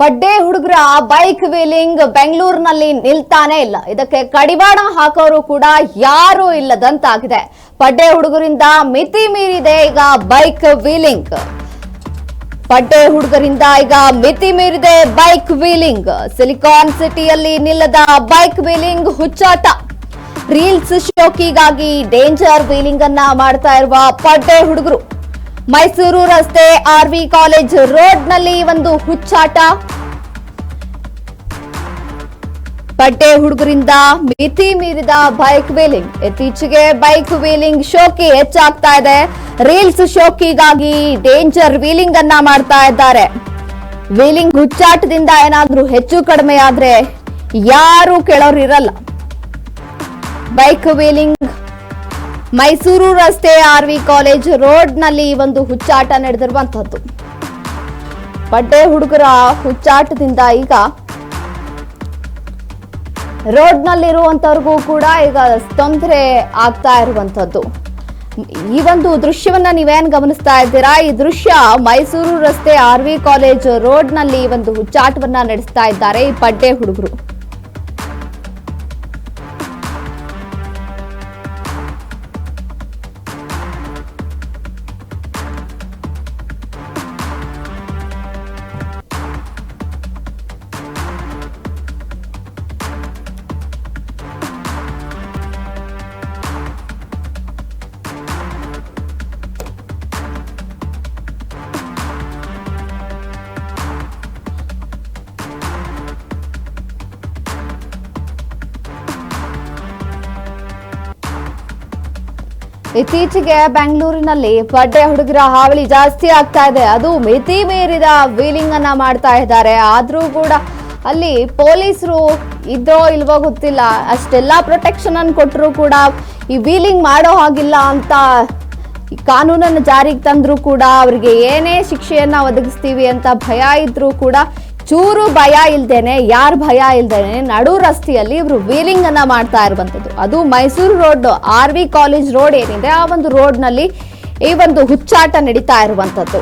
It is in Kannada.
ಪಡ್ಡೆ ಹುಡುಗರ ಬೈಕ್ ವೀಲಿಂಗ್ ಬೆಂಗಳೂರಿನಲ್ಲಿ ನಿಲ್ತಾನೆ ಇಲ್ಲ. ಇದಕ್ಕೆ ಕಡಿವಾಣ ಹಾಕೋರು ಕೂಡ ಯಾರೂ ಇಲ್ಲದಂತಾಗಿದೆ. ಪಡ್ಡೆ ಹುಡುಗರಿಂದ ಮಿತಿ ಮೀರಿದೆ ಈಗ ಬೈಕ್ ವೀಲಿಂಗ್. ಪಡ್ಡೆ ಹುಡುಗರಿಂದ ಈಗ ಮಿತಿ ಮೀರಿದೆ ಬೈಕ್ ವೀಲಿಂಗ್. ಸಿಲಿಕಾನ್ ಸಿಟಿಯಲ್ಲಿ ನಿಲ್ಲದ ಬೈಕ್ ವೀಲಿಂಗ್ ಹುಚ್ಚಾಟ. ರೀಲ್ಸ್ ಶೋಕಿಗಾಗಿ ಡೇಂಜರ್ ವೀಲಿಂಗ್ ಅನ್ನ ಮಾಡ್ತಾ ಇರುವ ಪಡ್ಡೆ ಹುಡುಗರು. ಮೈಸೂರು ರಸ್ತೆ ಆರ್ವಿ ಕಾಲೇಜ್ ರೋಡ್ನಲ್ಲಿ ಒಂದು ಹುಚ್ಚಾಟ. ಬಟ್ಟೆ ಹುಡುಗರಿಂದ ಮಿತಿ ಮೀರಿದ ಬೈಕ್ ವೀಲಿಂಗ್. ಇತ್ತೀಚೆಗೆ ಬೈಕ್ ವೀಲಿಂಗ್ ಶೋಕಿ ಹೆಚ್ಚಾಗ್ತಾ ಇದೆ. ರೀಲ್ಸ್ ಶೋಕಿಗಾಗಿ ಡೇಂಜರ್ ವೀಲಿಂಗ್ ಅನ್ನ ಮಾಡ್ತಾ ಇದ್ದಾರೆ. ವೀಲಿಂಗ್ ಹುಚ್ಚಾಟದಿಂದ ಏನಾದ್ರೂ ಹೆಚ್ಚು ಕಡಿಮೆ ಆದ್ರೆ ಯಾರು ಕೇಳೋರು ಇರಲ್ಲ ಬೈಕ್ ವೀಲಿಂಗ್ ಮೈಸೂರು ರಸ್ತೆ ಆರ್ವಿ ಕಾಲೇಜ್ ರೋಡ್ನಲ್ಲಿ ಒಂದು ಹುಚ್ಚಾಟ ನಡೆದಿರುವಂತಹದ್ದು. ಬಡ್ಡೆ ಹುಡುಗರ ಹುಚ್ಚಾಟದಿಂದ ಈಗ ರೋಡ್ ನಲ್ಲಿರುವಂತವ್ರಿಗೂ ಕೂಡ ಈಗ ತೊಂದರೆ ಆಗ್ತಾ ಇರುವಂತದ್ದು ಈ ಒಂದು ದೃಶ್ಯವನ್ನ ನೀವೇನ್ ಗಮನಿಸ್ತಾ ಇದ್ದೀರಾ? ಈ ದೃಶ್ಯ ಮೈಸೂರು ರಸ್ತೆ ಆರ್ವಿ ಕಾಲೇಜ್ ರೋಡ್ನಲ್ಲಿ ಒಂದು ಹುಚ್ಚಾಟವನ್ನ ನಡೆಸ್ತಾ ಇದ್ದಾರೆ ಈ ಪಡ್ಡೆ ಹುಡುಗರು. ಇತ್ತೀಚೆಗೆ ಬೆಂಗಳೂರಿನಲ್ಲಿ ಪಡ್ಡೆ ಹುಡುಗರ ಹಾವಳಿ ಜಾಸ್ತಿ ಆಗ್ತಾ ಇದೆ. ಅದು ಮಿತಿ ಮೀರಿದ ವೀಲಿಂಗ್ ಅನ್ನ ಮಾಡ್ತಾ ಇದ್ದಾರೆ. ಆದ್ರೂ ಕೂಡ ಅಲ್ಲಿ ಪೊಲೀಸರು ಇದ್ರೋ ಇಲ್ವೋ ಗೊತ್ತಿಲ್ಲ. ಅಷ್ಟೆಲ್ಲ ಪ್ರೊಟೆಕ್ಷನ್ ಅನ್ನು ಕೊಟ್ಟರು ಕೂಡ ಈ ವೀಲಿಂಗ್ ಮಾಡೋ ಹಾಗಿಲ್ಲ ಅಂತ ಕಾನೂನನ್ನು ಜಾರಿಗೆ ತಂದ್ರೂ ಕೂಡ ಅವರಿಗೆ ಏನೇ ಶಿಕ್ಷೆಯನ್ನ ಒದಗಿಸ್ತೀವಿ ಅಂತ ಭಯ ಇದ್ರೂ ಕೂಡ ಚೂರು ಭಯ ಇಲ್ದೇನೆ, ಯಾರ ಭಯ ಇಲ್ದೇನೆ ನಡು ರಸ್ತೆಯಲ್ಲಿ ಇವರು ವೀಲಿಂಗ್ ಅನ್ನ ಮಾಡ್ತಾ ಇರುವಂತದ್ದು. ಅದು Mysuru road, R V college road ಏನಿದೆ, ಆ ಒಂದು ರೋಡ್ನಲ್ಲಿ ಈ ಒಂದು ಹುಚ್ಚಾಟ ನಡೀತಾ ಇರುವಂತದ್ದು.